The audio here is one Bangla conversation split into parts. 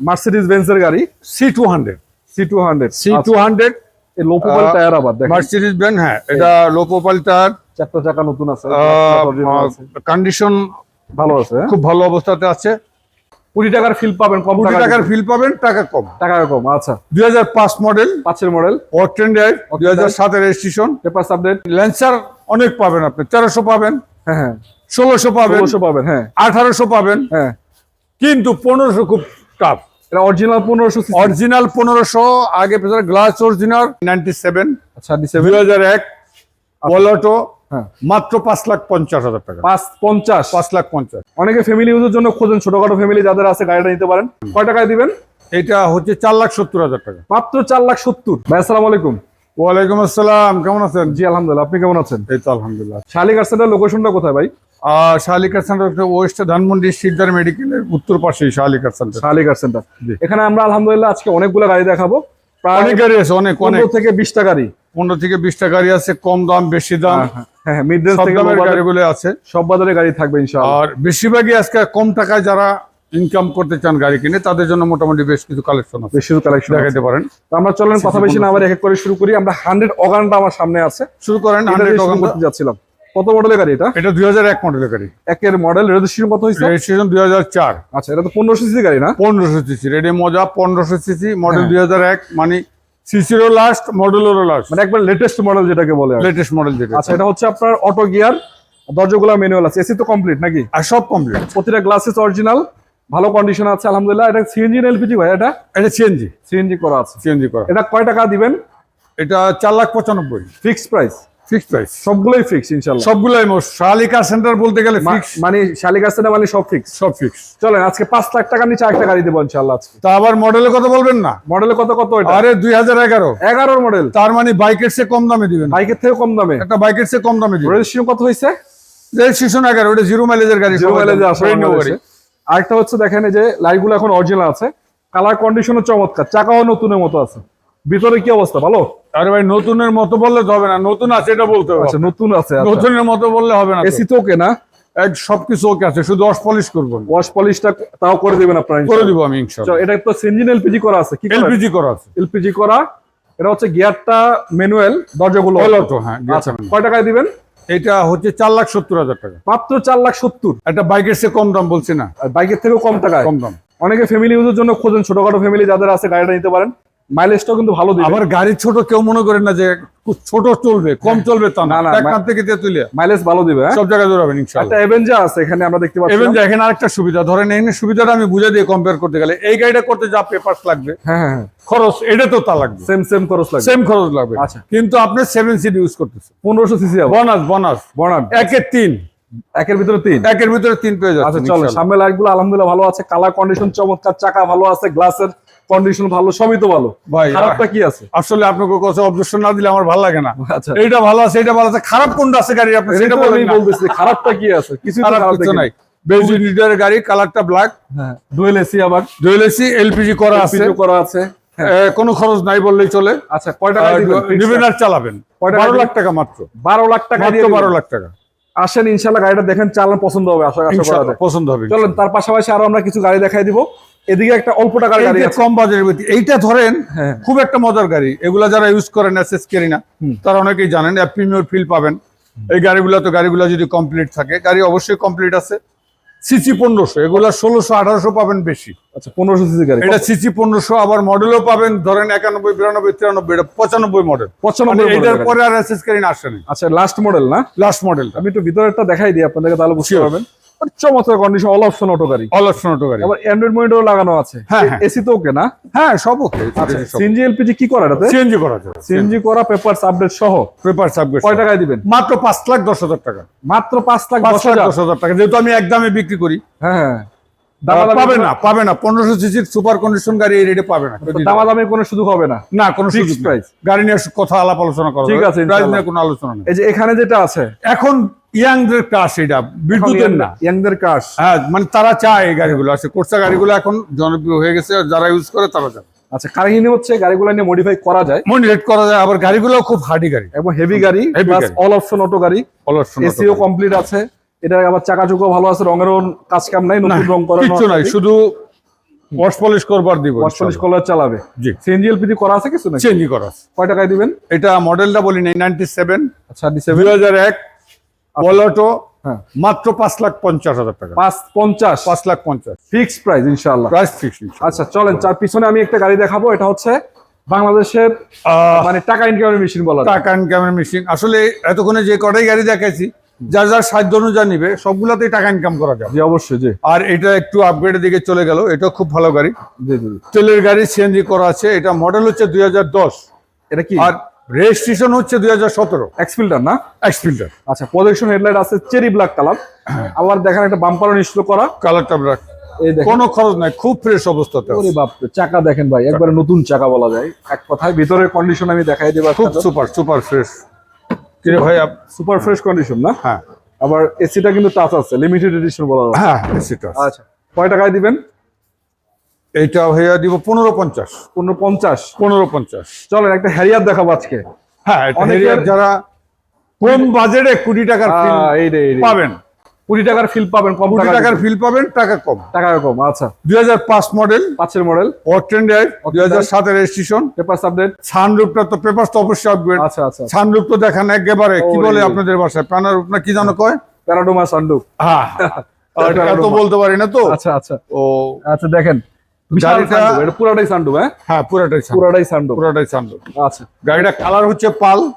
মার্সিডিজ বেঞ্জের গাড়ি C two hundred C two hundred C two hundred এই লো প্রোফাইল টায়ার আবার দেখেন। মার্সিডিজ ব্র্যান্ড হ্যাঁ এটা লো প্রোফাইল টায়ার চারটা চাকা নতুন আছে কন্ডিশন ভালো আছে হ্যাঁ? খুব ভালো অবস্থাতে আছে। কুড়ি টাকার ফিল পাবেন কম কুড়ি টাকার ফিল পাবেন টাকা কম। টাকা কম আচ্ছা। দুই হাজার পাঁচ মডেল পাঁচের মডেল অটেন ড্রাইভ দুই হাজার সাতের রেজিস্ট্রেশন পেপার আপডেট ল্যান্সার অনেক পাবেন আপনি তেরোশো পাবেন হ্যাঁ হ্যাঁ। ষোলোশো পাবেন ষোলোশো পাবেন হ্যাঁ। আঠারোশো পাবেন। হ্যাঁ। কিন্তু পনেরোশো খুব টাফ এটা অরিজিনাল পনেরোশো অরিজিনাল পনেরোশো আগে পেছনে গ্লাস অরিজিনাল নাইনটি সেভেন আচ্ছা সেভেন দুই হাজার এক বলটো হ্যাঁ। মাত্র পাঁচ লাখ পঞ্চাশ হাজার টাকা। পাঁচ পঞ্চাশ। পাঁচ লাখ পঞ্চাশ। অনেকে ফ্যামিলি ইউজের জন্য খোঁজেন ছোটখাটো ফ্যামিলি যাদের আছে গাড়িটা নিতে পারেন। কয় টাকায় দিবেন? এটা হচ্ছে চার লাখ সত্তর হাজার টাকা। মাত্র চার লাখ সত্তর। ভাই আসসালামু আলাইকুম। ওয়ালাইকুম আসসালাম কেমন আছেন? জি আলহামদুলিল্লাহ আপনি কেমন আছেন? এই তো আলহামদুলিল্লাহ। শালিক আর্সেন্টার লোকেশনটা কোথায় ভাই? শালিকার সেন্টার ওয়েস্ট ধানমন্ডি শিকদার মেডিকেলের উত্তর পাশেই শালিকার সেন্টার শালিক আর্সেন্টার জি। এখানে আমরা আলহামদুলিল্লাহ আজকে অনেকগুলো গাড়ি দেখাবো। অনেক গাড়ি আছে অনেক অনেক। পনেরো থেকে বিশটা গাড়ি। পনেরো থেকে বিশটা গাড়ি আছে কম দাম বেশি দাম। হ্যাঁ হ্যাঁ মিড রেঞ্জ সব থেকে দামের low গাড়িগুলো আছে। সব বাজারে গাড়ি থাকবে ইনশাআল্লাহ। আর বেশিরভাগই আজকে কম টাকায় যারা ইনকাম করতে চান গাড়ি কিনে তাদের জন্য মোটামুটি বেশ কিছু কালেকশন আছে। বেশি কালেকশন দেখাতে পারেন। আমরা চলেন কথা বেশি না আবার এক এক করে শুরু করি। আমরা হান্ড্রেড অগানটা আমার সামনে আছে। শুরু করেন হান্ড্রেড শুরু করতে যাচ্ছিলাম। কত মডেলের গাড়ি এটা? এটা দুই হাজার এক মডেলের গাড়ি। একের মডেল রেজিস্ট্রেশন কত হয়েছে? রেজিস্ট্রেশন দুই হাজার চার। আচ্ছা এটা তো পনেরোশো সিসি গাড়ি না? পনেরোশো সিসি রেডি মজা পনেরোশো সিসি মডেল হ্যাঁ। দুই হাজার এক মানে সিসিরও লাস্ট মডেলেরও লাস্ট মানে একবার লেটেস্ট মডেল যেটাকে বলে লেটেস্ট মডেল যেটা আচ্ছা এটা হচ্ছে আপনার অটো গিয়ার দরজাগুলো ম্যানুয়াল আছে। এসি তো কমপ্লিট নাকি? আর সব কমপ্লিট প্রতিটা গ্লাসেস অরিজিনাল ভালো কন্ডিশন আছে আলহামদুলিল্লাহ। এটা সিএনজি না এলপিজি ভাই? এটা? এটা সিএনজি সিএনজি করা আছে। সিএনজি করা। এটা কয় টাকা দিবেন? এটা চার লাখ পঁচানব্বই। ফিক্সড প্রাইস ফিক্সড প্রাইস সবগুলোই ফিক্স ইনশাআল্লাহ। সবগুলাই শালিকা সেন্টার বলতে গেলে ফিক্স মানে শালিকা সেন্টার মানে সব ফিক্স সব ফিক্স চলেন আজকে পাঁচ লাখ টাকার নিচে একটা গাড়ি দেবো ইনশাআল্লাহ আজকে। তা আবার মডেলের কথা বলবেন না? মডেলের কত কত এটা? আরে দুই হাজার এগারো। এগারোর মডেল তার মানে বাইকের চেয়ে কম দামে দিবেন। বাইকের থেকে কম দামে? একটা বাইকের চেয়ে কম দামে দিবেন। রেজিস্ট্রেশন কত হয়েছে? রেজিস্ট্রেশন এগারো ওটা জিরো মাইলেজের গাড়ি। জিরো সবাই মাইলেজে জানে, আসা গাড়ি। আরেকটা হচ্ছে দেখেন যে লাইটগুলো এখন অরিজিনাল আছে। কালার কন্ডিশনও চমৎকার চাকাও নতুনের মতো আছে। ভিতরে কি অবস্থা ভালো? আরে ভাই নতুনের মতো বললে তো হবে না নতুন আছে এটা বলতে হবে। আচ্ছা নতুন আছে নতুনের মতো বললে হবে না এসি তো ওকে না? সবকিছু ওকে আছে শুধু অস পলিশ করব। ওয়াশ পলিশটা তাও করে দিবেন আপনারা করে ইনশাআল্লাহ। দিব আমি ইনশাল্লাহ। এটা তো সিঞ্জিন এলপিজি করা আছে কি এলপিজি করা আছে। এলপিজি করা এটা হচ্ছে গিয়ারটা ম্যানুয়াল দরজাগুলো হলো তো হ্যাঁ আচ্ছা কয় টাকায় দিবেন? এটা হচ্ছে চার লাখ সত্তর হাজার টাকা। মাত্র চার লাখ সত্তর? একটা বাইকের চেয়ে কম দাম বলছি না। আর বাইকের থেকেও কম টাকা কম দাম। অনেকে ফ্যামিলি ইউজের জন্য খোঁজেন ছোটখাটো ফ্যামিলি যাদের আছে গাড়িটা নিতে পারেন। মাইলেজটাও কিন্তু ভালো দিবে। আবার গাড়ি ছোট কেউ মনে করেন না যে ছোট চলবে কম চলবে তা না। এক থেকে মাইলেজ ভালো দিবে হ্যাঁ? সব জায়গায় দৌড়াবেন ইনশাল্লাহ। একটা এভেঞ্জার আছে এখানে আমরা দেখতে পাচ্ছি এবং এখানে আরেকটা সুবিধা। ধরেন এখানে সুবিধাটা আমি বুঝে দিয়ে কম্পেয়ার করতে গেলে এই গাড়িটা করতে যা পেপারস লাগবে হ্যাঁ হ্যাঁ খরচ এটা তো তা লাগবে। সেম সেম খরচ লাগবে। সেম খরচ লাগবে। আচ্ছা। কিন্তু আপনি সেভেন সিট ইউজ করতেছেন। পনেরোশো সিসি হবে। বোনাস বোনাস বনাম একের তিন। একের ভিতরে তিন? একের ভিতরে তিন পেয়ে আচ্ছা চলো সামনে লাইটগুলো আলহামদুলিল্লাহ ভালো আছে। কালার কন্ডিশন চমৎকার চাকা ভালো আছে গ্লাসের কন্ডিশন ভালো সবই তো ভালো। ভাই খারাপটা কি আছে? আসলে আপনাকে কাছে অবজেকশন না দিলে আমার ভালো লাগে না। আচ্ছা। এইটা ভালো আছে এটা ভালো আছে খারাপ কোনটা আছে গাড়ি আপনি সেটা সেটা আমি বলেন বলতেছি খারাপটা কি আছে? কিছু খারাপ কিছু নাই। বেজি লিটারের গাড়ি কালারটা ব্ল্যাক হ্যাঁ ডুয়েল এসি আবার। ডুয়েল এসি এলপিজি করা আছে। পিজো করা আছে। কোনো খরচ নাই বললেই চলে। আচ্ছা কয় টাকা দিবেন? নিবেন আর চালাবেন। বারো? লাখ টাকা মাত্র। বারো লাখ টাকা মাত্র দিয়ে বারো দিবেন। লাখ টাকা। আসেন ইনশাল্লাহ গাড়িটা দেখেন চালান পছন্দ হবে আশা আশা করা যায়। পছন্দ হবে চলেন তার পাশাপাশি আরও আমরা কিছু গাড়ি দেখাই দিব। এদিকে একটা অল্প টাকার গাড়ি আছে। কম বাজারের ভিত্তি এইটা ধরেন হ্যাঁ। খুব একটা মজার গাড়ি। এগুলা যারা ইউজ করেন এসএস কেরি না তারা অনেকেই জানেন প্রিমিয়ার ফিল পাবেন। এই গাড়িগুলো তো গাড়িগুলো যদি কমপ্লিট থাকে গাড়ি অবশ্যই কমপ্লিট আছে। সিসি পনেরোশো এগুলা ষোলোশো আঠারোশো পাবেন বেশি। আচ্ছা পনেরোশো সিসি গাড়ি। এটা সিসি পনেরোশো আবার মডেলও পাবেন ধরেন একানব্বই বিরানব্বই তিরানব্বই এটা পঁচানব্বই মডেল পঁচানব্বই এটার পরে আর এসএস কেরি না আসেনি। আচ্ছা লাস্ট মডেল না? লাস্ট মডেলটা আমি একটু ভিতরেরটা দেখাই দিই আপনাদেরকে তাহলে বুঝতে. পারবেন। মানে চমৎকার কন্ডিশন অল অপশন অটো গাড়ি। অল অপশন অটো গাড়ি। আবার অ্যান্ড্রয়েড মনিটরও লাগানো আছে। হ্যাঁ, হ্যাঁ। এসি তো ওকে না? হ্যাঁ সব ওকে। আচ্ছা সিএনজি এলপিজি কি করা এটাতে সিএনজি করা যায় সিএনজি করা পেপারস আপডেট সহ? পেপার সাবগেট কয় টাকায় দিবেন? মাত্র পাঁচ লাখ দশ হাজার টাকা। মাত্র পাঁচ লাখ পাঁচ দশ লাখ হাজার? দশ হাজার টাকা। যেহেতু আমি একদমে বিক্রি করি। হ্যাঁ হ্যাঁ। পাবে না পাবে না। পনেরোশো সিসির সুপার কন্ডিশন গাড়ি এই রেটে পাবে না। দামাদামির কোনো সুযোগ হবে না? না কোনো সুযোগ প্রাইস গাড়ি নিয়ে কথা আলাপ আলোচনা করা ঠিক আছে, প্রাইস নিয়ে কোনো আলোচনা নেই। এই যে এখানে যেটা আছে? এখন ইয়াংদের কাশ এটা বিদ্যুতের না। ইয়াংদের কাশ হ্যাঁ মানে তারা চায় এই গাড়িগুলো। আচ্ছা, আছে কোর্সা গাড়িগুলো এখন জনপ্রিয় হয়ে গেছে যারা ইউজ করে তারা চায়। আচ্ছা কাহিনী নিয়ে হচ্ছে গাড়িগুলো নিয়ে মডিফাই করা যায়। মডিফাই করা যায় আবার গাড়িগুলো খুব হার্ডি গাড়ি। এবং হেভি গাড়ি প্লাস অল অপশন অটো গাড়ি। অল অপশন এসিও কমপ্লিট আছে। এটা আবার চাকা ভালো আছে রঙের কাজ কাম নাই নতুন রং করা কিছু নাই শুধু ওয়াশ পলিশ করবার দিব। ওয়াশ পলিশ কলার চালাবে। জি। সিএনজি এলপিজি করা আছে কিছু না সিএনজি করা আছে। কয় টাকায় দিবেন? এটা মডেলটা বলি নাই 97 আচ্ছা 97 2001 আচ্ছা। পলটো হ্যাঁ। মাত্র পাঁচ লাখ পঞ্চাশ হাজার টাকা। পাঁচ পঞ্চাশ? পাঁচ লাখ পঞ্চাশ। ফিক্সড প্রাইস ইনশাল্লাহ প্রাইস ফিক্স আচ্ছা চলেন চার পিছনে আমি একটা গাড়ি দেখাবো এটা হচ্ছে বাংলাদেশের মানে টাকা ইনকামের মেশিন বলা টাকা ইনকামের মেশিন আসলে এতক্ষণে যে কটাই গাড়ি দেখাইছি যার যার সাধ্য অনুযায়ী নিবে সবগুলাতেই টাকা ইনকাম করা যাবে। জি অবশ্যই যে আর এটা একটু আপগ্রেডের দিকে চলে গেল এটা খুব ভালো গাড়ি। জি জি তেলের গাড়ি সিএনজি করা আছে এটা মডেল হচ্ছে দুই হাজার দশ। এটা কি? আর রেজিস্ট্রেশন হচ্ছে দুই হাজার সতেরো। এক্সফিল্টার না? এক্স ফিল্টার আচ্ছা প্রজেকশন হেডলাইট আছে চেরি ব্ল্যাক কালার আবার দেখেন একটা বাম্পারও নিশ্চিত করা। কালারটা দেখেন। কোনো খরচ নাই খুব ফ্রেশ অবস্থাতে ওরে বাপ চাকা দেখেন ভাই একবারে নতুন চাকা বলা যায়। এক কথায় ভিতরের কন্ডিশন আমি দেখাই দেবো খুব সুপার সুপার ফ্রেশ কিরে ভাই সুপার ফ্রেশ কন্ডিশন না? হ্যাঁ। আবার এসিটা কিন্তু টাচ আছে লিমিটেড এডিশন বলা যায়। হ্যাঁ সেটা আচ্ছা কয় টাকায় দিবেন? এইটা ভাইয়া দিব পনেরো পঞ্চাশ। পনেরো পঞ্চাশ। পনেরো পঞ্চাশ। চলেন একটা হ্যারিয়ার দেখাবো আজকে। হ্যাঁ হেরিয়ার যারা কম বাজেটে কোটি টাকার ফিল আহ, এই রে এই পাবেন। কুড়ি টাকার ফিল পাবেন কম কোটি টাকার ফিল পাবেন টাকা কম। টাকা কম আচ্ছা। দুই হাজার পাঁচ মডেল পাঁচের মডেল অটেন ড্রাইভ দুই হাজার সাতের রেজিস্ট্রেশন পেপার আপডেট সানরুপটা তো পেপার তো অবশ্যই আপগ্রেড আচ্ছা আচ্ছা সানরুপ তো দেখেন একেবারে কি বলে আপনাদের বাসায়? প্যানারুপ না কি জানো কয়? প্যারাডোমা সান্ডু হ্যাঁ। প্যানারোমা। বলতে পারি না তো? আচ্ছা আচ্ছা। ও। আচ্ছা দেখেন। গাড়িটা- সান্ডু, এটা পুরাটাই সান্ডু হ্যাঁ? হ্যাঁ পুরাটাই পুরাটাই সান্ডু পুরাটাই সানরূপ আচ্ছা। গাড়িটা কালার হচ্ছে পাল।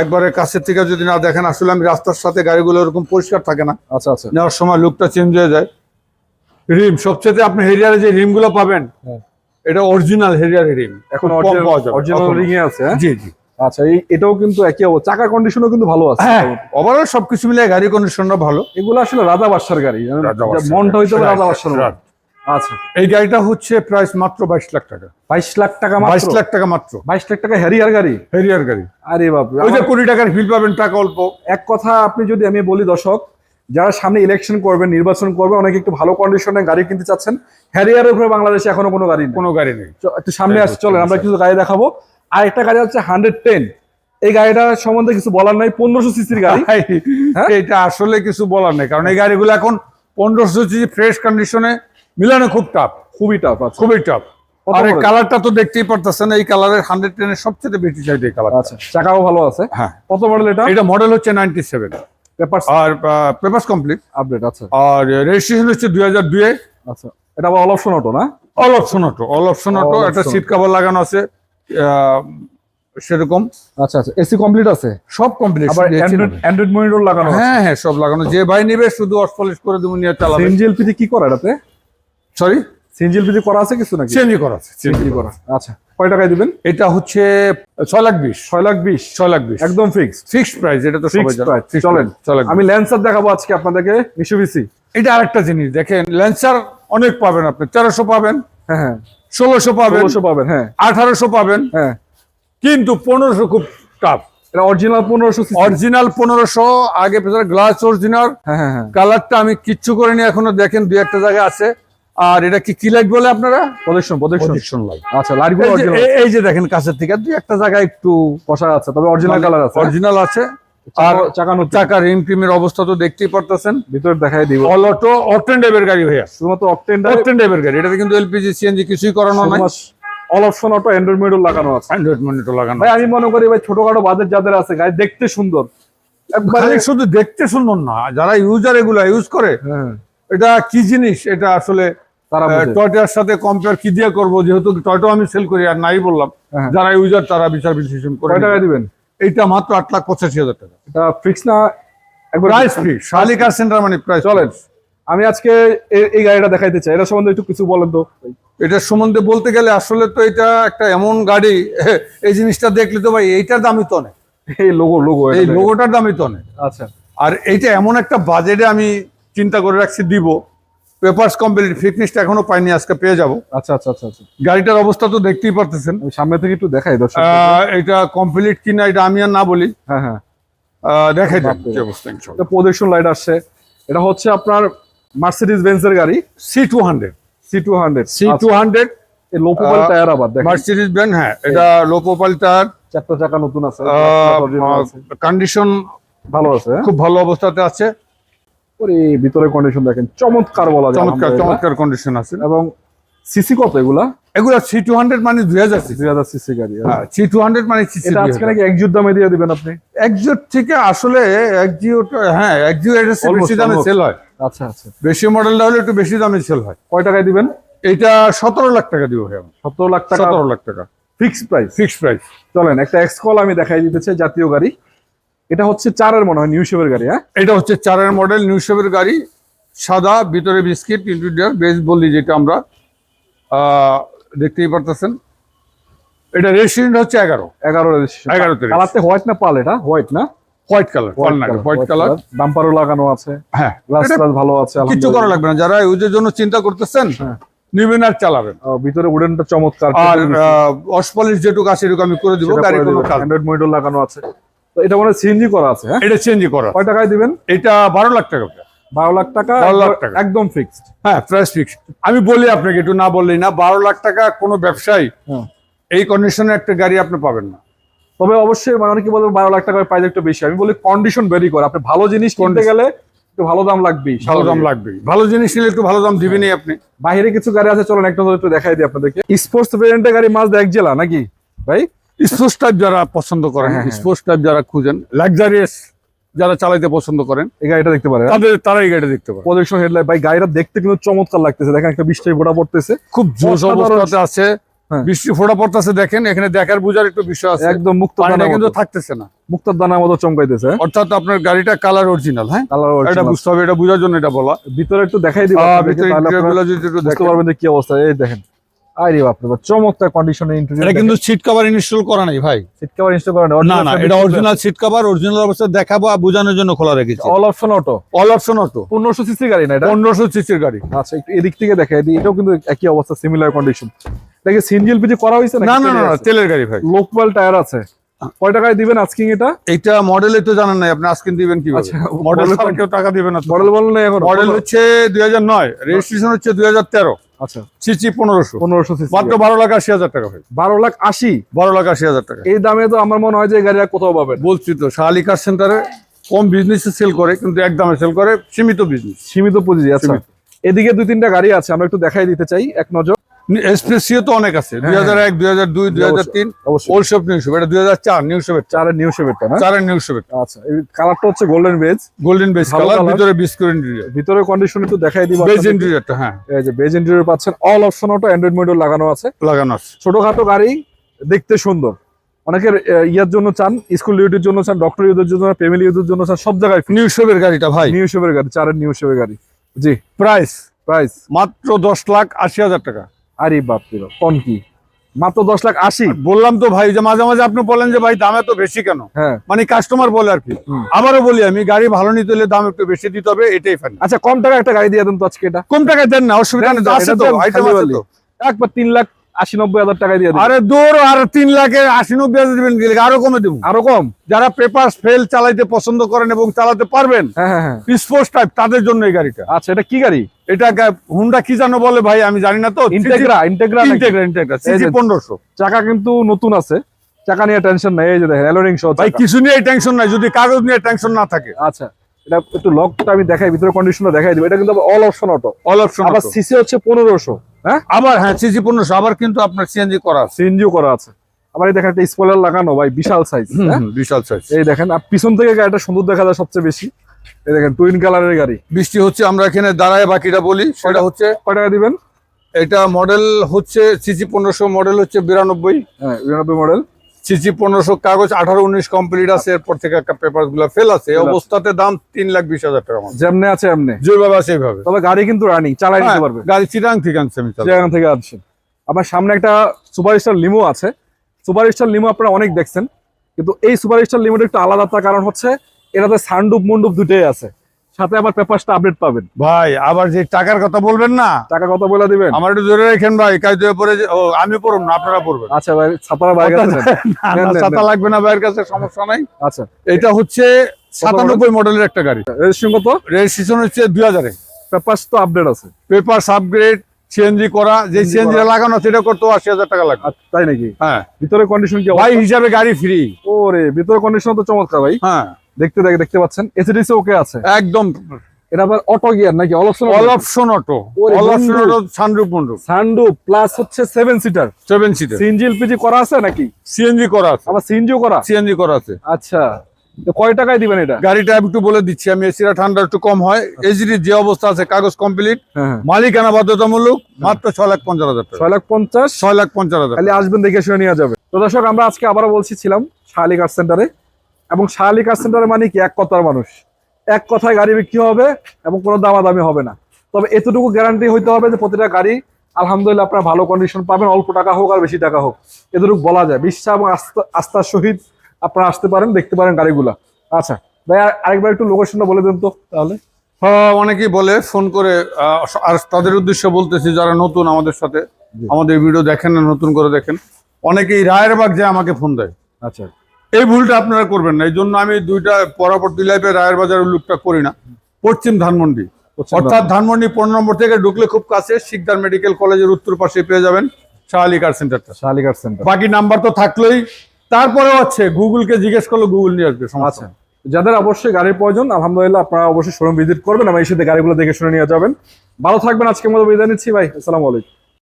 একবারে কাছের থেকে যদি না দেখেন আসলে আমি রাস্তার সাথে গাড়িগুলো এরকম পরিষ্কার থাকে না। আচ্ছা আচ্ছা। নেওয়ার সময় লুকটা চেঞ্জ হয়ে যায়। রিম সবচেয়ে আপনি হেরিয়ারে যে পাবেন হ্যাঁ। এটা অরিজিনাল হেরিয়ার রিম। এখন খুব পাওয়া যাবে। অরিজিনাল আছে হ্যাঁ? জি জি। আচ্ছা এটাও কিন্তু একই অবস্থা। চাকার কন্ডিশনও কিন্তু ভালো আছে। হ্যাঁ ওভারঅল সবকিছু মিলে গাড়ি কন্ডিশনটা ভালো। এগুলো আসলে রাজা বাদশার গাড়ি মনটা হইতে। রাজা বাদশার. আচ্ছা। এই গাড়িটা হচ্ছে প্রাইস মাত্র বাইশ লাখ টাকা। বাইশ লাখ টাকা বাইশ লাখ টাকা মাত্র। বাইশ লাখ টাকা হ্যারিয়ার গাড়ি? হেরিয়ার গাড়ি। আরে বাপ ওই যে কোটি টাকার ফিল পাবেন টাকা অল্প। এক কথা আপনি যদি আমি বলি দর্শক যারা সামনে ইলেকশন করবেন নির্বাচন করবেন অনেকে একটু ভালো কন্ডিশনে গাড়ি কিনতে চাচ্ছেন হ্যারিয়ারের উপরে বাংলাদেশে এখনও কোনো গাড়ি কোনো গাড়ি নেই। একটু সামনে আসছে চলেন আমরা কিছু গাড়ি দেখাবো। আর একটা গাড়ি হচ্ছে হান্ড্রেড টেন এই গাড়িটা সম্বন্ধে কিছু বলার নাই পনেরোশো সিসির গাড়ি। হ্যাঁ? এটা আসলে কিছু বলার নেই কারণ এই গাড়িগুলো এখন পনেরোশো ফ্রেশ কন্ডিশনে মিলানো খুব টাফ খুবই টাফ আছে খুবই টাফ আর এই কালারটা তো দেখতেই পারতেছেন এই কালারের হান্ড্রেড টেনের সবচেয়ে বেশি চাই এই কালার আচ্ছা চাকাও ভালো আছে। হ্যাঁ। কত মডেল এটা? এটা মডেল হচ্ছে নাইনটি সেভেন পেপার আর পেপার কমপ্লিট আপডেট আচ্ছা। আর রেজিস্ট্রেশন হচ্ছে দুই হাজার দুয়ে আচ্ছা। এটা আবার অল অপশন অটো না? All option auto all option auto একটা সিট কভার লাগানো আছে সেরকম। আচ্ছা আচ্ছা। এসি কমপ্লিট আছে? সব কমপ্লিট আবার অ্যান্ড্রয়েড অ্যান্ড্রয়েড মনিটর লাগানো আছে? হ্যাঁ হ্যাঁ সব লাগানো। যে ভাই নিবে শুধু পলিশ করে দেবো নিয়ে চালাবে। সিএনজি এলপিজি কি করে এটাতে? সরি সিএনজি এলপিজি করা আছে কিছু নাকি? চেঞ্জ করা আছে সিএনজি করা আচ্ছা কয় টাকায় দিবেন? এটা হচ্ছে ছয় লাখ বিশ। ছয় লাখ বিশ? ছয় লাখ বিশ। একদম ফিক্স ফিক্সড প্রাইস এটা তো ফিক্সড। প্রাইস চলেন। লাখ আমি ল্যান্সার দেখাবো আজকে আপনাদেরকে মিশুবিসি এটা আরেকটা জিনিস দেখেন ল্যান্সার অনেক পাবেন আপনি। তেরোশো পাবেন হ্যাঁ হ্যাঁ। ষোলোশো পাবেন ষোলোশো পাবেন হ্যাঁ। আঠারোশো পাবেন। হ্যাঁ। কিন্তু পনেরোশো খুব টাফ এটা অরিজিনাল পনেরোশো অরিজিনাল পনেরোশো আগে পেছনে গ্লাস অরিজিনাল হ্যাঁ হ্যাঁ হ্যাঁ। কালারটা আমি কিচ্ছু করিনি এখনও দেখেন দুই একটা জায়গায় আছে। আর এটা কি কি লাইট বলে আপনারা? প্রদর্শন প্রদর্শন প্রজেকশন লাইট আচ্ছা লাইটগুলো এই যে দেখেন কাছের থেকে দুই একটা জায়গায় একটু কষা আছে তবে অরিজিনাল কালার আছে। অরিজিনাল আছে। আর আর চাকা রিম টিমের অবস্থা তো দেখতেই পারতেছেন। ভিতর দেখাই দিব। অল অটো অকটেন ড্রাইভের গাড়ি আসছে শুধুমাত্র অকটেন অকটেন ড্রাইভের গাড়ি। এটাতে কিন্তু এলপিজি সিএনজি কিছুই করানো নাই। All option auto android monitor লাগানো আছে। অ্যান্ড্রয়েড মনিটর লাগানো ভাই আমি মনে করি ভাই ছোটখাটো বাজেট যাদের আছে গাড়ি দেখতে সুন্দর। একবারে শুধু দেখতে সুন্দর না যারা ইউজার এগুলো ইউজ করে হ্যাঁ। এটা কি জিনিস? এটা আসলে। টয়টার সাথে কম্পেয়ার কি দিয়ে করব? যেহেতু টয়টা আমি সেল করি আর নাই বললাম। হ্যাঁ। যারা ইউজার তারা বিচার বিশ্লেষণ করে টাকা দিবেন? এইটা মাত্র আট লাখ পঁচাশি হাজার টাকা। এটা ফিক্স না? একবার প্রাইস ফ্রি শালিকা সেন্টার মানে প্রাইস চলেন আমি আজকে এই গাড়িটা দেখাইতে চাই। এটা সম্বন্ধে একটু কিছু বলেন তো। এটার সম্বন্ধে বলতে গেলে আসলে তো এটা একটা এমন গাড়ি এই জিনিসটা দেখলে তো ভাই এইটার দামই তো অনেক। এই লোগো লোগো এই লোগোটার দামই তো অনেক। আচ্ছা। আর এইটা এমন একটা বাজেটে আমি চিন্তা করে রাখছি দিব। পেপার্স কমপ্লিট ফিটনেসটা এখনও পাইনি আজকে পেয়ে যাব। আচ্ছা আচ্ছা আচ্ছা আচ্ছা। গাড়িটার অবস্থা তো দেখতেই পারতেছেন। আমি সামনে থেকে একটু দেখাই দর্শক এটা কমপ্লিট কিনা এটা আমি আর না বলি। হ্যাঁ হ্যাঁ। আহ, দেখাই কি অবস্থা ইনশাল্লাহ। এটা প্রজেকশন লাইট আসছে। এটা হচ্ছে আপনার মার্সিডিজ বেঞ্জের গাড়ি C two hundred C two hundred C two hundred low profile tyre আবার দেখেন। মার্সিডিজ ব্র্যান্ড হ্যাঁ এটা লো প্রোফাইল টায়ার চারটা চাকা নতুন আছে কন্ডিশন ভালো আছে হ্যাঁ? খুব ভালো অবস্থাতে আছে। ওরে ভিতরে কন্ডিশন দেখেন চমৎকার বলা যায় চমৎকার চমৎকার কন্ডিশন আছে। এবং সিসি কত এগুলা? এগুলো সি টু হান্ড্রেড মানে দুই হাজার সিসি দুই হাজার সিসি গাড়ি সি টু হান্ড্রেড মানে সিসি এটা আজকে নাকি একজুট দামে দিয়ে দিবেন আপনি? একজিও থেকে আসলে একজিও হ্যাঁ একজিও এটা বেশি দামে সেল হয়। আচ্ছা আচ্ছা। বেশি মডেলটা হলে একটু বেশি দামে সেল হয়। কয় টাকায় দিবেন? এটা সতেরো লাখ টাকা দিব ভাই সতেরো লাখ টাকা। সতেরো লাখ টাকা। ফিক্স প্রাইস ফিক্সড প্রাইস চলেন একটা এক্স কল আমি দেখাই দিতে চাই জাতীয় গাড়ি। এটা হচ্ছে চারের মনে হয় নিউ শেপের গাড়ি হ্যাঁ? এটা হচ্ছে চারের মডেল নিউ শেপের গাড়ি সাদা ভিতরে বিস্কিট ইন্টেরিয়র বেস বলি যেটা আমরা দেখতেই পারতেছেন। এটা রেস্টুরেন্ট হচ্ছে এগারো। এগারো এগারোতে কালারতে হোয়াইট না পাল এটা? হোয়াইট না? হোয়াইট কালার হোয়াইট কালার লাগানো আছে। হ্যাঁ গ্লাস ভালো আছে করা লাগবে না যারা ইউজের জন্য চিন্তা করতেছেন হ্যাঁ। নিবেন আর চালাবেন। ভিতরে উডেনটা চমৎকার। আর অসপলিশ যেটুকু আছে এটুকু আমি করে দিব গাড়ি কোনো লাগানো আছে। এটা মানে সিএনজি করা আছে হ্যাঁ? এটা চেঞ্জ করা কয় টাকায় দিবেন? এটা বারো লাখ টাকা বারো লাখ টাকা 12 লাখ টাকা। একদম ফিক্সড হ্যাঁ প্রাইস ফিক্স আমি বলি আপনাকে একটু না বললেই না বারো লাখ টাকা কোনো ব্যবসায়ী হ্যাঁ। এই কন্ডিশনে একটা গাড়ি আপনি পাবেন না। তবে অবশ্যই মানে অনেকে বলবে বারো লাখ টাকার প্রাইস একটু বেশি। আমি বলি কন্ডিশন ভেরি করে। আপনি ভালো জিনিস কিনতে গেলে একটু ভালো দাম লাগবেই। ভালো দাম লাগবেই। ভালো জিনিস নিলে একটু ভালো দাম দিবেনই আপনি। বাইরে কিছু গাড়ি আছে চলেন একটা একটু দেখাই দিই আপনাদেরকে। স্পোর্টস ভেরিয়েন্টের গাড়ি মাছ এক জেলা নাকি? ভাই? স্পোর্টস টাইপ যারা পছন্দ করেন হ্যাঁ, হ্যাঁ। স্পোর্টস টাইপ যারা খুঁজেন লাক্সারিয়াস যারা চালাইতে পছন্দ করেন এই গাড়িটা দেখতে পারেন। তাদের তারা এই গাড়িটা দেখতে পারে প্রজেকশন হেডলাইট ভাই গাড়িটা দেখতে কিন্তু চমৎকার লাগতেছে। দেখেন একটা বৃষ্টি ফোটা পড়তেছে। খুব জোশ অবস্থাতে আছে। হ্যাঁ। বৃষ্টি ফোটা পড়তেছে দেখেন এখানে দেখার বুঝার একটু বিষয় আছে। একদম মুক্ত দানার কিন্তু থাকতেছে না। মুক্তার দানার মতো চমকাইতেছে। অর্থাৎ আপনার গাড়িটা কালার অরিজিনাল হ্যাঁ? কালার এটা বুঝতে হবে এটা বোঝার জন্য এটা বলা। ভিতরে একটু দেখাই দিব ভিতরে যদি একটু দেখেন। পারবেন কি অবস্থা। এই দেখেন। আরে বাপ চমৎকার কন্ডিশনে ইন্টারভিউ এটা কিন্তু সিট কভার ইনস্টল করা নাই ভাই। সিট কভার ইনস্টল করেন না না এটা অরিজিনাল সিট কভার অরিজিনাল অবস্থা দেখাবো আর বোঝানোর জন্য খোলা রেখেছি। All option auto all option auto পনেরোশো সিসি গাড়ি না এটা? পনেরোশো সিসির গাড়ি। আচ্ছা একটু এদিক থেকে দেখাই দিই এটাও কিন্তু একই অবস্থা সিমিলার কন্ডিশন দেখে সিঙ্গেল পিজি করা হয়েছে না না না তেলের গাড়ি ভাই। লোকাল টায়ার আছে। কয় টাকায় দিবেন আজকিং এটা? এইটা মডেলে তো জানেন নাই আপনি আজকে দিবেন কি আচ্ছা, মডেল কেউ টাকা দিবেন না মডেল বলেন না এখন। মডেল হচ্ছে দুই হাজার নয় রেজিস্ট্রেশন হচ্ছে দুই হাজার তেরো। আচ্ছা। সিসি পনেরোশো। পনেরোশো মাত্র বারো লাখ আশি হাজার টাকা ভাই। বারো লাখ আশি? বারো লাখ আশি হাজার টাকা। এই দামে তো আমার মনে হয় যে গাড়ি আর কোথাও পাবেন বলছি তো শাহালি কার সেন্টারে কম বিজনেসে সেল করে কিন্তু এক দামে সেল করে সীমিত বিজনেস সীমিত পুঁজি আচ্ছা। এদিকে দুই তিনটা গাড়ি আছে আমরা একটু দেখাই দিতে চাই এক নজর। এক্সপ্রেসিও তো অনেক আছে। দুই হাজার এক দুই হাজার দুই দুই হাজার তিন ওল্ড শেপ নিউ শেপ। এটা দুই হাজার চার নিউ শেপের চারের নিউ শেপেরটা না? চারের নিউ শেপের আচ্ছা এই কালারটা হচ্ছে গোল্ডেন বেজ গোল্ডেন ভালো কালার। ভিতরে বিস্কুট ইন্টেরিয়র ভিতরে কন্ডিশন একটু দেখাই দিব বেজ ইন্টেরিয়রটা হ্যাঁ। এই যে বেজ ইন্টেরিয়র পাচ্ছেন। All option auto android module লাগানো আছে। লাগানো আছে। ছোটখাটো গাড়ি দেখতে সুন্দর। অনেকের ইয়ার জন্য চান স্কুল ডিউটির জন্য চান ডক্টর ইউজের জন্য ফ্যামিলি ইউজের জন্য চান সব জায়গায় নিউ শেপের গাড়িটা ভাই। নিউ শেপের গাড়ি চারের নিউ শেপের গাড়ি। জি প্রাইস প্রাইস মাত্র দশ লাখ আশি হাজার টাকা। আরে বাপের কন কি? মাত্র দশ লাখ আশি। বললাম তো ভাই যে মাঝে মাঝে আপনি বলেন যে ভাই দাম এত বেশি কেন? হ্যাঁ। মানে কাস্টমার বলে আর কি। আবারও বলি আমি গাড়ি ভালো নিতে হলে দাম একটু বেশি দিতে হবে এটাই ফাইন আচ্ছা কম টাকা একটা গাড়ি দিয়ে দেন তো আজকে এটা। কম টাকায় দেন না অসুবিধা নেই একবার তিন লাখ আশি নব্বই হাজার টাকা দিয়ে আরে দূর আর তিন লাখের আশি নব্বই হাজার দিবেন আরও কমে দেবো। আরও কম? যারা পেপার ফেল চালাইতে পছন্দ করেন এবং চালাতে পারবেন হ্যাঁ হ্যাঁ হ্যাঁ। স্পোর্টস টাইপ তাদের জন্য এই গাড়িটা। আচ্ছা এটা কি গাড়ি? এটা হুন্ডা কি জানো বলে ভাই আমি জানি না তো। ইন্টেগ্রা ইন্টেগ্রা ইন্টেগ্রা ইন্টেগ্রা এই পনেরোশো। চাকা কিন্তু নতুন আছে। চাকা নিয়ে টেনশন নাই এই যে দেখেন এলোরিং সহ ভাই কিছু নিয়ে টেনশন নাই যদি কাগজ নিয়ে টেনশন না থাকে। আচ্ছা এটা একটু লকটা আমি দেখাই ভিতরে কন্ডিশনটা দেখাই দিব। এটা কিন্তু all option auto all option আবার সিসি হচ্ছে পনেরোশো। হ্যাঁ? আবার হ্যাঁ সিজি পনেরোশো আবার কিন্তু আপনার সিএনজি করা আছে। সিএনজিও করা আছে। আবার এই দেখেন একটা স্পয়লার লাগানো ভাই বিশাল সাইজ হুম, বিশাল সাইজ এই দেখেন আর পিছন থেকে গাড়িটা সুন্দর দেখা যায় সবচেয়ে বেশি। এই দেখেন টুইন কালারের গাড়ি। বৃষ্টি হচ্ছে আমরা এখানে দাঁড়ায় বাকিটা বলি। সেটা হচ্ছে কয় টাকা দিবেন? এটা মডেল হচ্ছে সিসি পনেরোশো মডেল হচ্ছে বিরানব্বই। হ্যাঁ বিরানব্বই মডেল সিসি পনেরোশো কাগজ আঠারো উনিশ কমপ্লিট আছে এরপর থেকে একটা পেপারগুলা ফেল আছে। অবস্থাতে দাম তিন লাখ বিশ হাজার টাকা। যেমনে আছে এমনি। যেভাবে আছে এইভাবে। তবে গাড়ি কিন্তু রানিং চালাই নিতে হ্যাঁ, পারবে। গাড়ি চিরাং থেকে আনছে আমি। যেখান থেকে আসছেন আপনার সামনে একটা সুপার স্টার লিমো আছে। সুপার স্টার লিমো আপনারা অনেক দেখছেন। কিন্তু এই সুপার স্টার লিমোটা একটু আলাদা তার কারণ হচ্ছে এটাতে সানডুপ মন্ডুপ দুটোই আছে। সাথে আবার পেপারসটা আপডেট পাবেন। ভাই আবার যে টাকার কথা বলবেন না? টাকা কত বলে দিবেন। আমার একটু ধরে রাখেন ভাই কাজে পরে আমি পড়ুন না আপনারা পড়বেন। আচ্ছা ভাই ছাতারা বাইরে ছাতা লাগবে না ভাইয়ের কাছে সমস্যা নাই। আচ্ছা। এটা হচ্ছে সাতানব্বই মডেলের একটা গাড়ি। রেজিস্ট্রেশন কত? রেজিস্ট্রেশন হচ্ছে দুই হাজারে। পেপারস তো আপডেট আছে। পেপার আপগ্রেড সিএনজি করা যে সিএনজি। লাগানো সেটা করতে আশি হাজার টাকা লাগবে। আচ্ছা, তাই নাকি? হ্যাঁ। ভিতরে কন্ডিশন কি ভাই হিসাবে গাড়ি ফ্রি ওরে ভিতরে কন্ডিশন তো চমৎকার ভাই। হ্যাঁ। দেখতে দেখে দেখতে পাচ্ছেন এসিডিসি ওকে আছে। একদম। এটা আবার অটো গিয়ার নাকি? All option all option auto ওরে অল অপশন বন্ধু। অটো সানরুফ মন্ডপ সানডুপ প্লাস হচ্ছে seven seater seven seater CNG LPG করা আছে নাকি? সিএনজি করা আছে। আবার সিএনজিও করা? সিএনজি করা আছে। আচ্ছা। তো কয় টাকায় দিবেন এটা? গাড়িটা একটু বলে দিচ্ছি আমি ঠান্ডা একটু কম হয়। এসির যে অবস্থা আছে কাগজ কমপ্লিট হ্যাঁ হ্যাঁ। মালিকানা বাধ্যতামূলক মাত্র ছয় লাখ পঞ্চাশ হাজার ছয় লাখ পঞ্চাশ। ছয় লাখ পঞ্চাশ হাজার খালি আসবেন দেখে শুনে নিয়ে যাবে। তো দর্শক আমরা আজকে আবারও বলছিলাম ছিলাম শাহালি কার সেন্টারে এবং শাহালি কার সেন্টারে মানে কি এক কথার মানুষ। এক কথায় গাড়ি বিক্রি হবে এবং কোনো দামাদামি হবে না। তবে এতটুকু গ্যারান্টি হইতে হবে যে প্রতিটা গাড়ি আলহামদুলিল্লাহ আপনার ভালো কন্ডিশন পাবেন অল্প টাকা হোক আর বেশি টাকা হোক। এতটুকু বলা যায়। বিশ্বাস এবং আস্থা- আস্থার সহিত আপনারা আসতে পারেন দেখতে পারেন গাড়িগুলা। আচ্ছা ভাই আরেকবার একটু লোকেশনটা বলে দেন তো তাহলে। হ্যাঁ অনেকেই বলে ফোন করে আর তাদের উদ্দেশ্যে বলতেছি যারা নতুন আমাদের সাথে আমাদের ভিডিও দেখেন না নতুন করে দেখেন অনেকেই রায়েরবাগ যে আমাকে ফোন দেয়। আচ্ছা। এই ভুলটা আপনারা করবেন না। এই জন্য আমি দুইটা পরবর্তী লাইফে রায়ের বাজার লুকটা করি না। পশ্চিম ধানমন্ডি। অর্থাৎ ধানমন্ডি পনেরো নম্বর থেকে ঢুকলে খুব কাছে শিকদার মেডিকেল কলেজের উত্তর পাশে পেয়ে যাবেন শাহালি কার সেন্টারটা। Shahali car center. বাকি নাম্বার তো থাকলেই। তারপরেও আছে গুগলকে জিজ্ঞেস করলে গুগল নিয়ে আসবে আচ্ছা। যাদের অবশ্যই গাড়ির প্রয়োজন আলহামদুলিল্লাহ আপনারা অবশ্যই শোরুম ভিজিট করবেন এবং এই সাথে গাড়িগুলো দেখে শুনে নিয়ে যাবেন। ভালো থাকবেন আজকের মতো বিদায় নিচ্ছি ভাই। আসসালামু আলাইকুম।